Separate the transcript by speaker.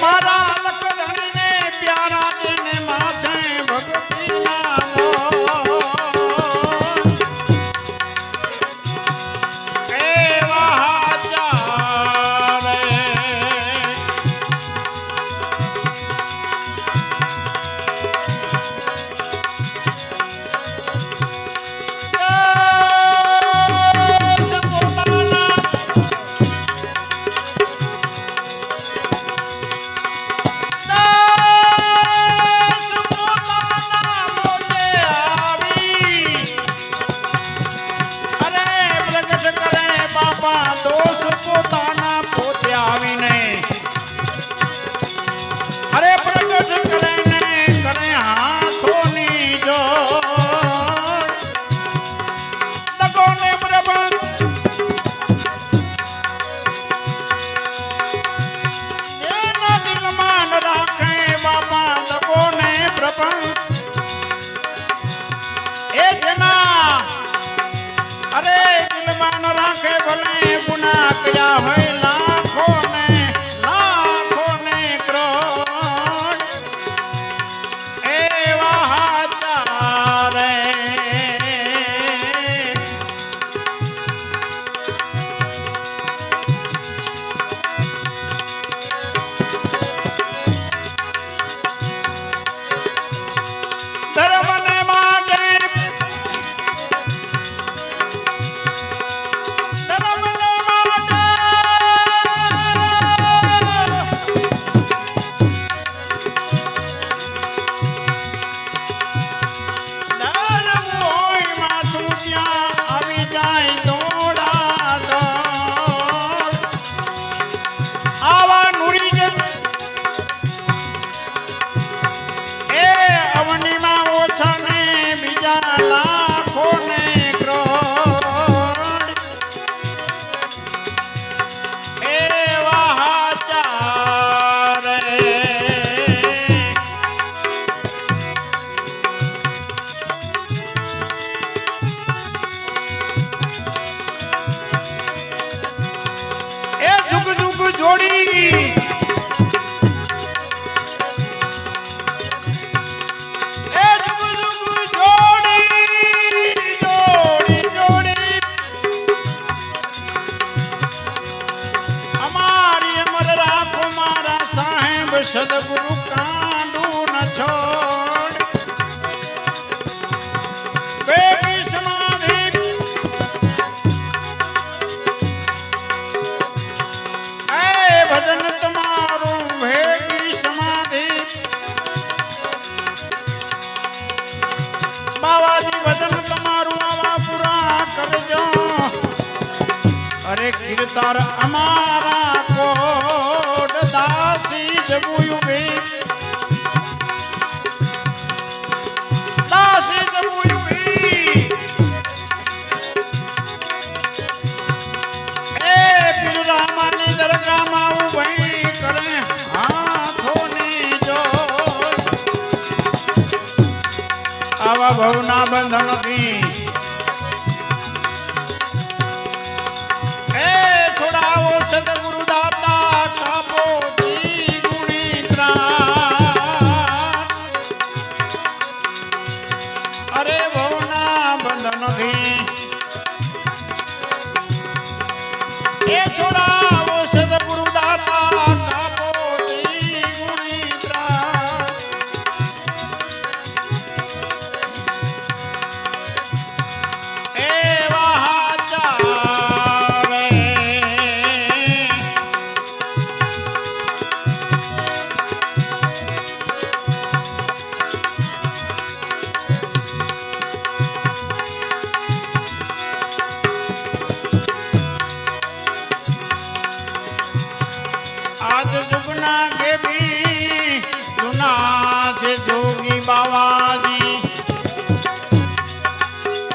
Speaker 1: মারা 家。来 સદગુરુ કાંડું ન છોડ. બેબી સમાધિ એ ભજન તમારું ભેગી સમાધિ બાવાજી, ભજન તમારું આવા પૂરા કરજો. અરે કીર્તાર અમાર આવા ભવના બંધનથી